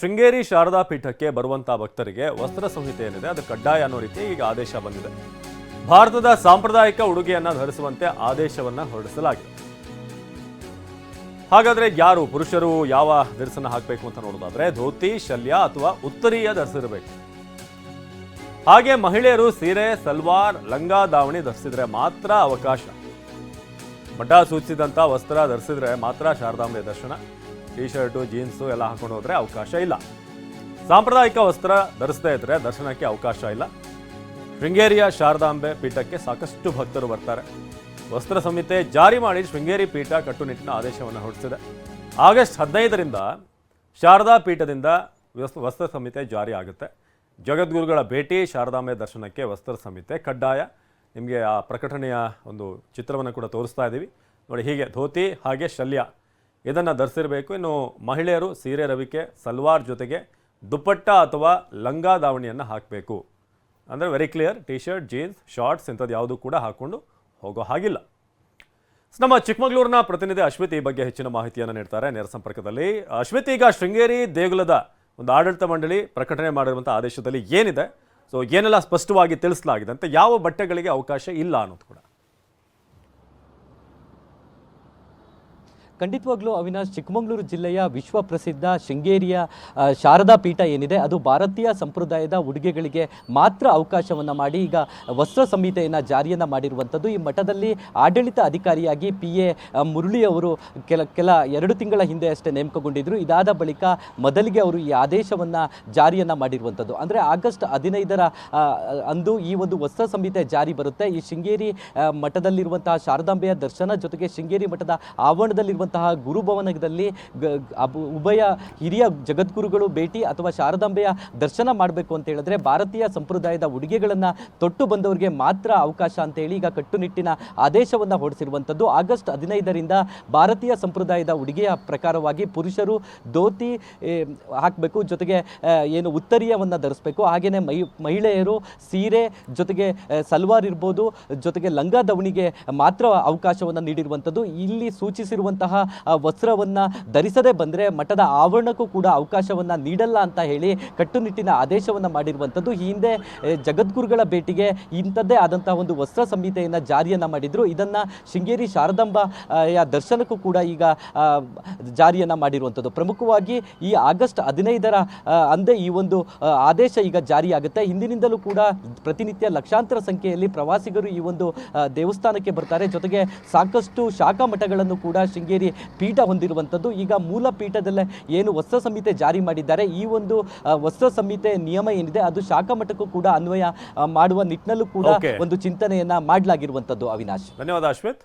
ಶೃಂಗೇರಿ ಶಾರದಾ ಪೀಠಕ್ಕೆ ಬರುವಂತಹ ಭಕ್ತರಿಗೆ ವಸ್ತ್ರ ಸಂಹಿತೆ ಏನಿದೆ, ಅದು ಕಡ್ಡಾಯ ಅನ್ನೋ ರೀತಿ ಈಗ ಆದೇಶ ಬಂದಿದೆ. ಭಾರತದ ಸಾಂಪ್ರದಾಯಿಕ ಉಡುಗೆಯನ್ನ ಧರಿಸುವಂತೆ ಆದೇಶವನ್ನ ಹೊರಡಿಸಲಾಗಿದೆ. ಹಾಗಾದ್ರೆ ಯಾರು ಪುರುಷರು ಯಾವ ಧರಿಸನ್ನ ಹಾಕಬೇಕು ಅಂತ ನೋಡೋದಾದ್ರೆ ಧೋತಿ, ಶಲ್ಯ ಅಥವಾ ಉತ್ತರೀಯ ಧರಿಸಿರಬೇಕು ಹಾಗೆ ಮಹಿಳೆಯರು ಸೀರೆ, ಸಲ್ವಾರ್, ಲಂಗಾ ದಾವಣಿ ಧರಿಸಿದ್ರೆ ಮಾತ್ರ ಅವಕಾಶ. ಮಠ ಸೂಚಿಸಿದಂತ ವಸ್ತ್ರ ಧರಿಸಿದ್ರೆ ಮಾತ್ರ ಶಾರದಾಂಬೆ ದರ್ಶನ. ಟಿ ಶರ್ಟು ಜೀನ್ಸು ಎಲ್ಲ ಹಾಕೊಂಡು ಹೋದರೆ ಅವಕಾಶ ಇಲ್ಲ. ಸಾಂಪ್ರದಾಯಿಕ ವಸ್ತ್ರ ಧರಿಸ್ತಾ ಇದ್ರೆ ದರ್ಶನಕ್ಕೆ ಅವಕಾಶ ಇಲ್ಲ. ಶೃಂಗೇರಿಯ ಶಾರದಾಂಬೆ ಪೀಠಕ್ಕೆ ಸಾಕಷ್ಟು ಭಕ್ತರು ಬರ್ತಾರೆ. ವಸ್ತ್ರ ಸಂಹಿತೆ ಜಾರಿ ಮಾಡಿ ಶೃಂಗೇರಿ ಪೀಠ ಕಟ್ಟುನಿಟ್ಟಿನ ಆದೇಶವನ್ನು ಹೊರಡಿಸಿದೆ. ಆಗಸ್ಟ್ ಹದಿನೈದರಿಂದ ಶಾರದಾ ಪೀಠದಿಂದ ವಸ್ತ್ರ ಸಂಹಿತೆ ಜಾರಿ ಆಗುತ್ತೆ. ಜಗದ್ಗುರುಗಳ ಭೇಟಿ, ಶಾರದಾಂಬೆ ದರ್ಶನಕ್ಕೆ ವಸ್ತ್ರ ಸಂಹಿತೆ ಕಡ್ಡಾಯ. ನಿಮಗೆ ಆ ಪ್ರಕಟಣೆಯ ಒಂದು ಚಿತ್ರವನ್ನು ಕೂಡ ತೋರಿಸ್ತಾ ಇದ್ದೀವಿ. ನೋಡಿ ಹೀಗೆ, ಧೋತಿ ಹಾಗೆ ಶಲ್ಯ. ಇದನ್ನು ಧರಿಸಿರಬೇಕು. ಇನ್ನು ಮಹಿಳೆಯರು ಸೀರೆ ರವಿಕೆ, ಸಲ್ವಾರ್ ಜೊತೆಗೆ ದುಪ್ಪಟ್ಟ ಅಥವಾ ಲಂಗ ದಾವಣಿಯನ್ನು ಹಾಕಬೇಕು. ಅಂದರೆ very clear T shirt jeans shorts ಇಂಥದ್ದು ಯಾವುದು ಕೂಡ ಹಾಕ್ಕೊಂಡು ಹೋಗೋ ಹಾಗಿಲ್ಲ. ನಮ್ಮ ಚಿಕ್ಕಮಗಳೂರಿನ ಪ್ರತಿನಿಧಿ ಅಶ್ವಿತ್ ಈ ಬಗ್ಗೆ ಹೆಚ್ಚಿನ ಮಾಹಿತಿಯನ್ನು ನೀಡ್ತಾರೆ. ನೇರ ಸಂಪರ್ಕದಲ್ಲಿ ಅಶ್ವಿತ್, ಈಗ ಶೃಂಗೇರಿ ದೇಗುಲದ ಒಂದು ಆಡಳಿತ ಮಂಡಳಿ ಪ್ರಕಟಣೆ ಮಾಡಿರುವಂಥ ಆದೇಶದಲ್ಲಿ ಏನಿದೆ? ಸೊ ಏನೆಲ್ಲ ಸ್ಪಷ್ಟವಾಗಿ ತಿಳಿಸಲಾಗಿದೆ ಅಂತ, ಯಾವ ಬಟ್ಟೆಗಳಿಗೆ ಅವಕಾಶ ಇಲ್ಲ ಅನ್ನೋದು ಕೂಡ. ಖಂಡಿತವಾಗ್ಲೂ ಅವಿನಾಶ್, ಚಿಕ್ಕಮಗಳೂರು ಜಿಲ್ಲೆಯ ವಿಶ್ವ ಪ್ರಸಿದ್ಧ ಶೃಂಗೇರಿಯ ಶಾರದಾ ಪೀಠ ಏನಿದೆ, ಅದು ಭಾರತೀಯ ಸಂಪ್ರದಾಯದ ಉಡುಗೆಗಳಿಗೆ ಮಾತ್ರ ಅವಕಾಶವನ್ನು ಮಾಡಿ, ಈಗ ವಸ್ತ್ರ ಸಂಹಿತೆಯನ್ನು ಜಾರಿಯನ್ನು ಮಾಡಿರುವಂಥದ್ದು. ಈ ಮಠದಲ್ಲಿ ಆಡಳಿತ ಅಧಿಕಾರಿಯಾಗಿ ಪಿ ಎ ಮುರಳಿ ಅವರು ಕೆಲ ಕೆಲ ಎರಡು ತಿಂಗಳ ಹಿಂದೆ ಅಷ್ಟೇ ನೇಮಕಗೊಂಡಿದ್ದರು ಇದಾದ ಬಳಿಕ ಮೊದಲಿಗೆ ಅವರು ಈ ಆದೇಶವನ್ನು ಜಾರಿಯನ್ನು ಮಾಡಿರುವಂಥದ್ದು. ಅಂದರೆ ಆಗಸ್ಟ್ ಹದಿನೈದರ ಅಂದು ಈ ಒಂದು ವಸ್ತ್ರ ಸಂಹಿತೆ ಜಾರಿ ಬರುತ್ತೆ. ಈ ಶೃಂಗೇರಿ ಮಠದಲ್ಲಿರುವಂತಹ ಶಾರದಾಂಬೆಯ ದರ್ಶನ ಜೊತೆಗೆ ಶೃಂಗೇರಿ ಮಠದ ಆವರಣದಲ್ಲಿರುವಂತಹ ಗುರುಭವನದಲ್ಲಿ ಉಭಯ ಹಿರಿಯ ಜಗದ್ಗುರುಗಳು ಭೇಟಿ ಅಥವಾ ಶಾರದಾಂಬೆಯ ದರ್ಶನ ಮಾಡಬೇಕು ಅಂತ ಹೇಳಿದ್ರೆ ಭಾರತೀಯ ಸಂಪ್ರದಾಯದ ಉಡುಗೆಗಳನ್ನು ತೊಟ್ಟು ಬಂದವರಿಗೆ ಮಾತ್ರ ಅವಕಾಶ ಅಂತ ಹೇಳಿ ಈಗ ಕಟ್ಟುನಿಟ್ಟಿನ ಆದೇಶವನ್ನು ಹೊರಡಿಸಿರುವಂಥದ್ದು. ಆಗಸ್ಟ್ ಹದಿನೈದರಿಂದ ಭಾರತೀಯ ಸಂಪ್ರದಾಯದ ಉಡುಗೆಯ ಪ್ರಕಾರವಾಗಿ ಪುರುಷರು ಧೋತಿ ಹಾಕಬೇಕು, ಜೊತೆಗೆ ಏನು ಉತ್ತರೀಯವನ್ನು ಧರಿಸಬೇಕು. ಹಾಗೆಯೇ ಮೈ ಮಹಿಳೆಯರು ಸೀರೆ ಜೊತೆಗೆ ಸಲ್ವಾರ್ ಇರ್ಬೋದು, ಜೊತೆಗೆ ಲಂಗ ದವಣಿಗೆ ಮಾತ್ರ ಅವಕಾಶವನ್ನು ನೀಡಿರುವಂಥದ್ದು. ಇಲ್ಲಿ ಸೂಚಿಸಿರುವಂತಹ ವಸ್ತ್ರವನ್ನ ಧರಿಸದೇ ಬಂದರೆ ಮಠದ ಆವರಣಕ್ಕೂ ಕೂಡ ಅವಕಾಶವನ್ನು ನೀಡಲ್ಲ ಅಂತ ಹೇಳಿ ಕಟ್ಟುನಿಟ್ಟಿನ ಆದೇಶವನ್ನು ಮಾಡಿರುವಂಥದ್ದು. ಈ ಹಿಂದೆ ಜಗದ್ಗುರುಗಳ ಭೇಟಿಗೆ ಇಂಥದ್ದೇ ಆದಂತಹ ಒಂದು ವಸ್ತ್ರ ಸಂಹಿತೆಯನ್ನು ಜಾರಿಯನ್ನು ಮಾಡಿದರು. ಇದನ್ನು ಶೃಂಗೇರಿ ಶಾರದಾಂಬ ದರ್ಶನಕ್ಕೂ ಕೂಡ ಈಗ ಜಾರಿಯನ್ನು ಮಾಡಿರುವಂಥದ್ದು. ಪ್ರಮುಖವಾಗಿ ಈ ಆಗಸ್ಟ್ ಹದಿನೈದರ ಅಂದೇ ಈ ಒಂದು ಆದೇಶ ಈಗ ಜಾರಿಯಾಗುತ್ತೆ. ಹಿಂದಿನಿಂದಲೂ ಕೂಡ ಪ್ರತಿನಿತ್ಯ ಲಕ್ಷಾಂತರ ಸಂಖ್ಯೆಯಲ್ಲಿ ಪ್ರವಾಸಿಗರು ಈ ಒಂದು ದೇವಸ್ಥಾನಕ್ಕೆ ಬರ್ತಾರೆ. ಜೊತೆಗೆ ಸಾಕಷ್ಟು ಶಾಖಾ ಮಠಗಳನ್ನು ಕೂಡ ಶೃಂಗೇರಿ ಪೀಠ ಹೊಂದಿರುವಂಥದ್ದು. ಈಗ ಮೂಲ ಪೀಠದಲ್ಲೇ ಏನು ವಸ್ತ್ರ ಸಂಹಿತೆ ಜಾರಿ ಮಾಡಿದ್ದಾರೆ. ಈ ಒಂದು ಹೊಸ ವಸ್ತ್ರ ಸಂಹಿತೆ ನಿಯಮ ಏನಿದೆ ಅದು ಶಾಖಾ ಮಠಕ್ಕೂ ಕೂಡ ಅನ್ವಯ ಮಾಡುವ ನಿಟ್ಟಿನಲ್ಲೂ ಕೂಡ. ಒಂದು ಚಿಂತನೆಯನ್ನ ಮಾಡಲಾಗಿರುವಂಥದ್ದು ಅವಿನಾಶ್. ಧನ್ಯವಾದ ಅಶ್ವಿತ್.